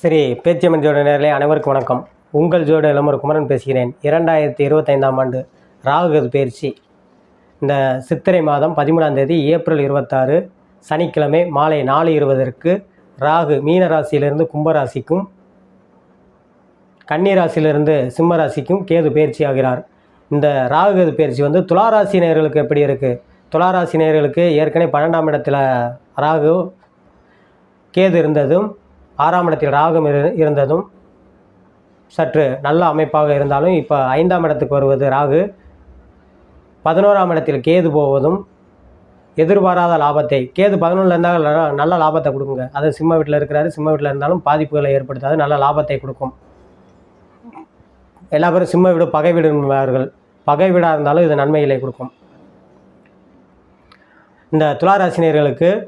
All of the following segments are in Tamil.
சரி பேச்சியம்மன் ஜோட நேரிலே அனைவருக்கும் வணக்கம். உங்கள் ஜோட இளமர் குமரன் பேசுகிறேன். இரண்டாயிரத்தி இருபத்தைந்தாம் ஆண்டு ராகுகது பயிற்சி. இந்த சித்திரை மாதம் பதிமூணாம் தேதி ஏப்ரல் இருபத்தாறு சனிக்கிழமை மாலை நாலு இருபதற்கு ராகு மீன ராசியிலிருந்து கும்பராசிக்கும் கன்னி ராசியிலிருந்து சிம்ம ராசிக்கும் கேது பயிற்சி ஆகிறார். இந்த ராகுகது பயிற்சி வந்து துளாராசி நேர்களுக்கு எப்படி இருக்குது துளாராசி நேர்களுக்கு ஏற்கனவே பன்னெண்டாம் இடத்துல ராகு கேது இருந்ததும் ஆறாம் இடத்தில் ராகம் இரு இருந்ததும் சற்று நல்ல அமைப்பாக இருந்தாலும் இப்போ ஐந்தாம் இடத்துக்கு வருவது ராகு. பதினோராம் இடத்தில் கேது போவதும் எதிர்பாராத லாபத்தை கேது பதினொன்றில் இருந்தால் நல்ல- லாபத்தை கொடுக்குங்க. அது சிம்ம வீட்டில் இருக்கிறாரு சிம்ம வீட்டில் இருந்தாலும் பாதிப்புகளை ஏற்படுத்தாது நல்ல லாபத்தை கொடுக்கும். எல்லா பேரும் சிம்ம வீடு பகை வீடு பகை வீடாக இருந்தாலும் இது நன்மைகளை கொடுக்கும். இந்த துளாராசினியர்களுக்கு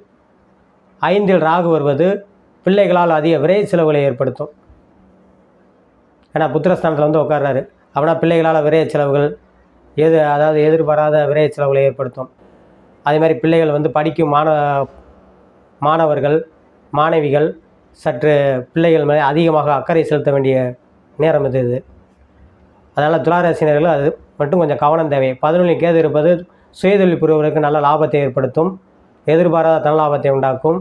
ஐந்தில் ராகு வருவது பிள்ளைகளால் அதிக விரை செலவுகளை ஏற்படுத்தும். ஏன்னா புத்திரஸ்தானத்தில் வந்து உட்கார்றாரு அப்படின்னா பிள்ளைகளால் விரைய செலவுகள் எது அதாவது எதிர்பாராத விரைய செலவுகளை ஏற்படுத்தும். அதே மாதிரி பிள்ளைகள் வந்து படிக்கும் மாண மாணவர்கள் மாணவிகள் சற்று பிள்ளைகள் மேலே அதிகமாக அக்கறை செலுத்த வேண்டிய நேரம் இது இது. அதனால் துளாராசினர்கள் அது மட்டும் கொஞ்சம் கவனம் தேவை. பதினொன்றில் கேது இருப்பது சுயதொழில் புரிவர்களுக்கு நல்ல லாபத்தை ஏற்படுத்தும். எதிர்பாராத தன லாபத்தை உண்டாக்கும்.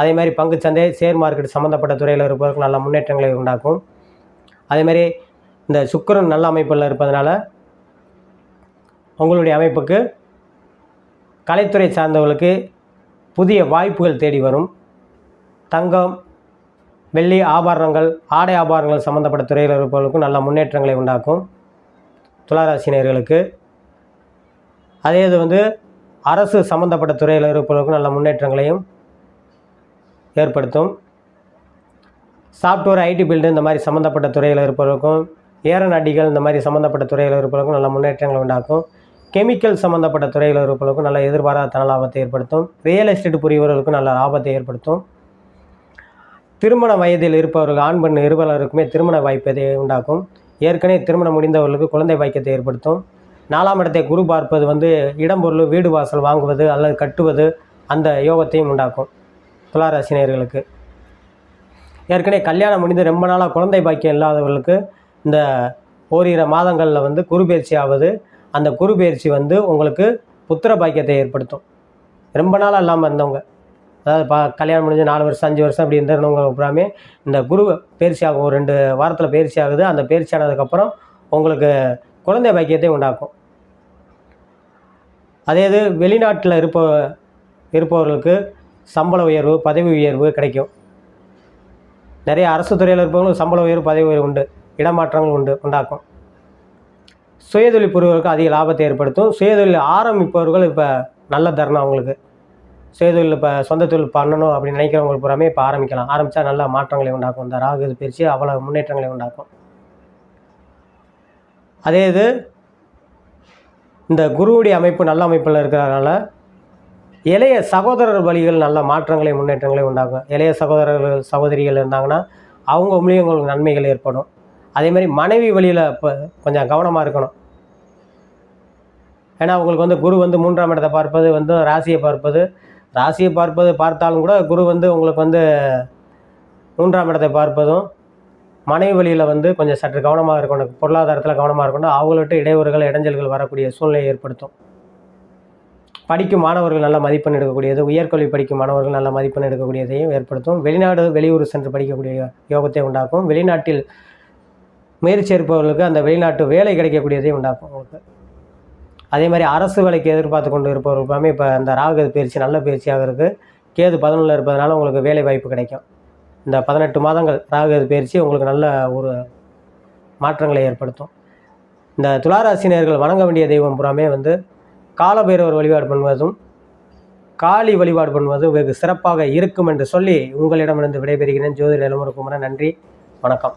அதே மாதிரி பங்குச்சந்தை ஷேர் மார்க்கெட் சம்மந்தப்பட்ட துறையில் இருப்பவருக்கு நல்ல முன்னேற்றங்களை உண்டாக்கும். அதே மாதிரி இந்த சுக்கரன் நல்ல அமைப்பில் இருப்பதனால உங்களுடைய அமைப்புக்கு கலைத்துறை சார்ந்தவர்களுக்கு புதிய வாய்ப்புகள் தேடி வரும். தங்கம் வெள்ளி ஆபரணங்கள் ஆடை ஆபரணங்கள் சம்மந்தப்பட்ட துறையில் இருப்பவர்களுக்கும் நல்ல முன்னேற்றங்களை உண்டாக்கும். துளாராசினியர்களுக்கு அதே இது வந்து அரசு சம்மந்தப்பட்ட துறையில் இருப்பவர்களுக்கும் நல்ல முன்னேற்றங்களையும் ஏற்படுத்தும். சாஃப்ட்வேர் ஐடி பில்டு இந்த மாதிரி சம்மந்தப்பட்ட துறையில் இருப்பவருக்கும் ஏரநாட்டிகள் இந்த மாதிரி சம்மந்தப்பட்ட துறையில் இருப்பவருக்கும் நல்ல முன்னேற்றங்களை உண்டாக்கும். கெமிக்கல் சம்மந்தப்பட்ட துறையில் இருப்பவர்களுக்கும் நல்ல எதிர்பாராத தன லாபத்தை ஏற்படுத்தும். ரியல் எஸ்டேட் புரியவர்களுக்கும் நல்ல லாபத்தை ஏற்படுத்தும். திருமண வயதில் இருப்பவர்கள் ஆண் பெண் இருவலருக்குமே திருமண வாய்ப்பை உண்டாக்கும். ஏற்கனவே திருமணம் முடிந்தவர்களுக்கு குழந்தை வாய்க்கத்தை ஏற்படுத்தும். நாலாம் இடத்தை குரு பார்ப்பது வந்து இடம்பொருள் வீடு வாசல் வாங்குவது அல்லது கட்டுவது அந்த யோகத்தையும் உண்டாக்கும். துளாராசினியர்களுக்கு ஏற்கனவே கல்யாணம் முடிந்து ரொம்ப நாளாக குழந்தை பாக்கியம் இல்லாதவர்களுக்கு இந்த ஓரிரு மாதங்களில் வந்து குரு பயிற்சி ஆவது அந்த குரு பயிற்சி வந்து உங்களுக்கு புத்திர பாக்கியத்தை ஏற்படுத்தும். ரொம்ப நாளாக இல்லாமல் இருந்தவங்க. அதாவது பா கல்யாணம் முடிஞ்சு நாலு வருஷம் அஞ்சு வருஷம் அப்படி இருந்தவங்க அப்புறமே இந்த குரு பயிற்சி ஆகும் ஒரு ரெண்டு வாரத்தில் பயிற்சி ஆகுது. அந்த பயிற்சி ஆனதுக்கப்புறம் உங்களுக்கு குழந்தை பாக்கியத்தை உண்டாக்கும். அதே இது வெளிநாட்டில் இருப்ப இருப்பவர்களுக்கு சம்பள உயர்வு பதவி உயர்வு கிடைக்கும். நிறைய அரசு துறையில் இருப்பவங்களும் சம்பள உயர்வு பதவி உயர்வு உண்டு. இடமாற்றங்கள் உண்டு உண்டாக்கும். சுயதொழில் புரிவர்களுக்கு அதிக லாபத்தை ஏற்படுத்தும். சுயதொழில் ஆரம்பிப்பவர்கள் இப்போ நல்ல தருணம் அவங்களுக்கு. சுயதொழில் இப்போ சொந்த தொழில் பண்ணணும் அப்படின்னு நினைக்கிறவங்களுக்கு பூராமே இப்போ ஆரம்பிக்கலாம். ஆரம்பித்தா நல்ல மாற்றங்களை உண்டாக்கும். இந்த ராகு பயிற்சி அவ்வளோ முன்னேற்றங்களை உண்டாக்கும். அதே இது இந்த குருவுடைய அமைப்பு நல்ல அமைப்பில் இருக்கிறதுனால இளைய சகோதரர் வழிகள் நல்ல மாற்றங்களை முன்னேற்றங்களை உண்டாகும். இளைய சகோதரர்கள் சகோதரிகள் இருந்தாங்கன்னா அவங்க மூலியம் உங்களுக்கு நன்மைகள் ஏற்படும். அதே மாதிரி மனைவி வழியில் இப்போ கொஞ்சம் கவனமாக இருக்கணும். ஏன்னா உங்களுக்கு வந்து குரு வந்து மூன்றாம் இடத்தை பார்ப்பது வந்து ராசியை பார்ப்பது. ராசியை பார்ப்பது பார்த்தாலும் கூட குரு வந்து உங்களுக்கு வந்து மூன்றாம் இடத்தை பார்ப்பதும் மனைவி வழியில் வந்து கொஞ்சம் சற்று கவனமாக இருக்கணும். பொருளாதாரத்தில் கவனமாக இருக்கணும். அவங்கள்ட்ட இடையூறுகள் இடைஞ்சல்கள் வரக்கூடிய சூழ்நிலையை ஏற்படுத்தும். படிக்கும் மாணவர்கள் நல்ல மதிப்பெண் எடுக்கக்கூடியது உயர்கல்வி படிக்கும் மாணவர்கள் நல்ல மதிப்பெண் எடுக்கக்கூடியதையும் ஏற்படுத்தும். வெளிநாடு வெளியூர் சென்று படிக்கக்கூடிய யோகத்தை உண்டாக்கும். வெளிநாட்டில் முயற்சி இருப்பவர்களுக்கு அந்த வெளிநாட்டு வேலை கிடைக்கக்கூடியதையும் உண்டாக்கும். உங்களுக்கு அதே மாதிரி அரசு வேலைக்கு எதிர்பார்த்து கொண்டு இருப்பவர்களுக்குமே இப்போ இந்த ராகு பயிற்சி நல்ல பயிற்சியாக இருக்குது கேது பதினொன்றில் இருப்பதனால உங்களுக்கு வேலை வாய்ப்பு கிடைக்கும். இந்த பதினெட்டு மாதங்கள் ராகு பயிற்சி உங்களுக்கு நல்ல ஒரு மாற்றங்களை ஏற்படுத்தும். இந்த துளாராசினியர்கள் வணங்க வேண்டிய தெய்வம் புறாமே வந்து காலபைரவர் வழிபாடு பண்ணுவதும் காளி வழிபாடு பண்ணுவதும் வெகு சிறப்பாக இருக்கும் என்று சொல்லி உங்களிடமிருந்து விடைபெறுகிறேன். ஜோதிட இளமுறை குமரன் நன்றி. வணக்கம்.